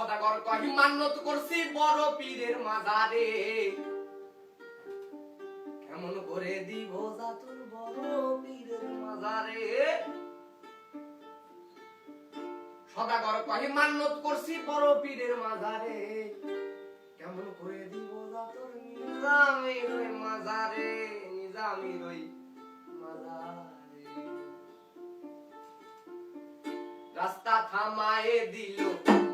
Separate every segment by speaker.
Speaker 1: সদাগর কহি মান্যত করছি বড় পীরের মাজারে। কেমন করে দিব জাতুর বড় পীরের মাজারে? সদাগর কহি মান্যত করছি বড় পীরের মাজারে। কেমন করে দিব জাতুর নিজামের মাজারে নিজামের মাজারে। রাস্তা থামায়ে দিল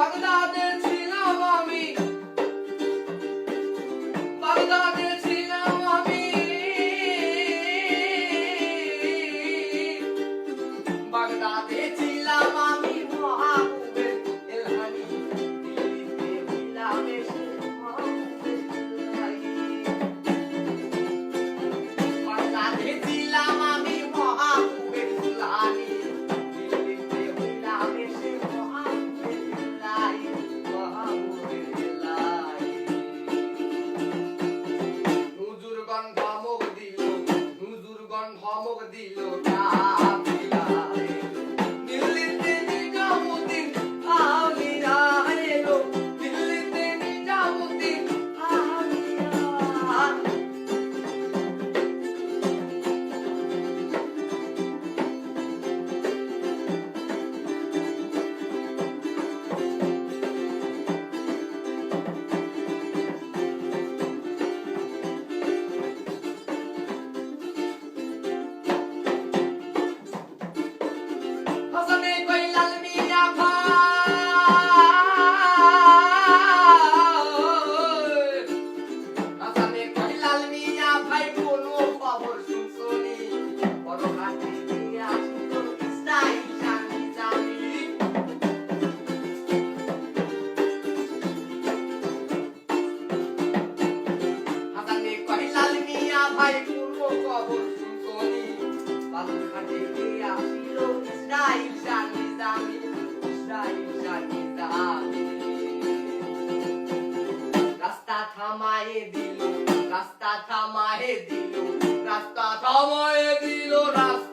Speaker 1: Baghdad দিল কাবিলারে ალუქადებია შირო ისრაილშანი ზამი ისრაილშანი ზამი რასტა თამაედილო რასტა თამაედილო რასტა თამაედილო რასტა